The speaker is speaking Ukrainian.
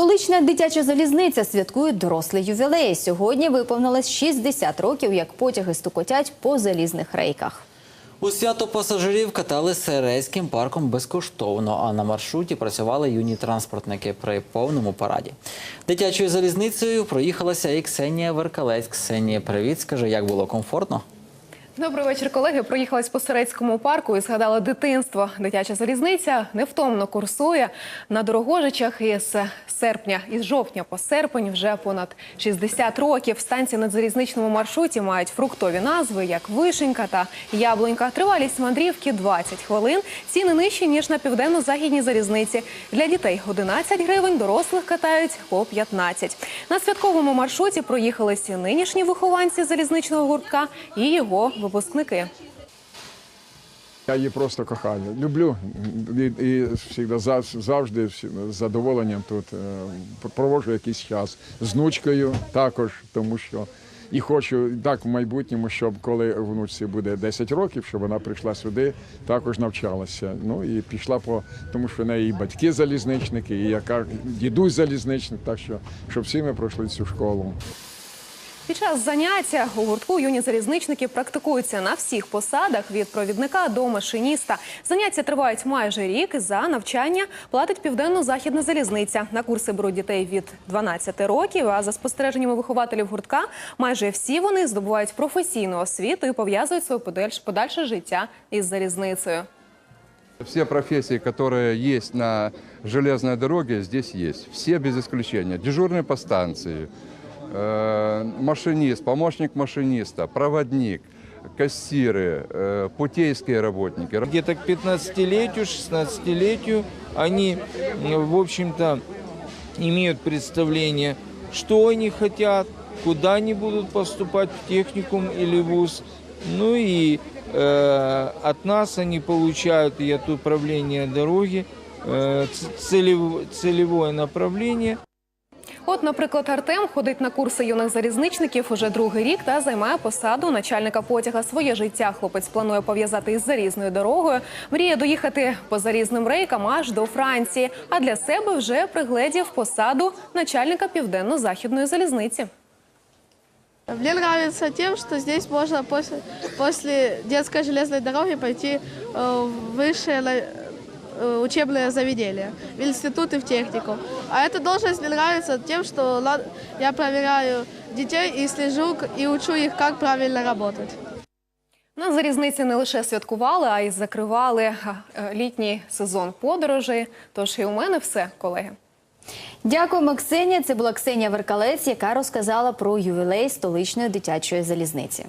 Столична дитяча залізниця святкує дорослий ювілей. Сьогодні виповнилось 60 років, як потяги стукотять по залізних рейках. У свято пасажирів катали Серейським парком безкоштовно, а на маршруті працювали юні транспортники при повному параді. Дитячою залізницею проїхалася і Ксенія Веркалець. Ксенія, привіт, скажи, як було комфортно? Добрий вечір, колеги. Проїхались по Серецькому парку і згадали дитинство. Дитяча залізниця невтомно курсує на дорогожичах із серпня, із жовтня по серпень вже понад 60 років. Станції на залізничному маршруті мають фруктові назви, як вишенька та яблунька. Тривалість мандрівки 20 хвилин. Ціни нижчі ніж на південно-західній залізниці. Для дітей 11 гривень, дорослих катають по 15. На святковому маршруті проїхалися нинішні вихованці залізничного гуртка і його випускники. Я її просто кохаю. Люблю і, і завжди, з задоволенням тут е, проводжу якийсь час. З внучкою також, тому що і хочу так в майбутньому, щоб коли внучці буде 10 років, щоб вона прийшла сюди, також навчалася. Ну і пішла по тому, що в неї і батьки залізничники, і яка дідусь залізничник, так що щоб всі ми пройшли цю школу. Під час заняття у гуртку юні залізничники практикуються на всіх посадах від провідника до машиніста. Заняття тривають майже рік. За навчання платить південно-західна залізниця. На курси беруть дітей від 12 років. А за спостереженнями вихователів гуртка, майже всі вони здобувають професійну освіту і пов'язують своє подальш- подальше життя із залізницею. Все профессии, которые есть на железной дороге, здесь есть. Все без исключения. Дежурный по станции, э, машинист, помощник машиниста, проводник, кассиры, э, путейские работники. где-то к 15-летию, 16-летию они, в общем-то, имеют представление, что они хотят, куда они будут поступать в техникум или вуз. Ну и э, от нас они получают и от управления дороги э, целев- целевое направление. От, наприклад, Артем ходить на курси юних залізничників уже другий рік та займає посаду начальника потяга. Своє життя хлопець планує пов'язати із залізною дорогою. Мріє доїхати по залізним рейкам аж до Франції. А для себе вже пригледів посаду начальника південно-західної залізниці. Мне нравится тем, что здесь можно после, после детской железной дороги пойти э, в высшее на- э, учебное заведение, в институт и в технику. А эта должность мне нравится тем, что ла- я проверяю детей и слежу и учу их, как правильно работать. На залізниці не лише святкували, а й закривали е, літній сезон подорожей. Тож і у мене все, колеги. Дякуємо, Ксенія. Це була Ксенія Веркалець, яка розказала про ювілей столичної дитячої залізниці.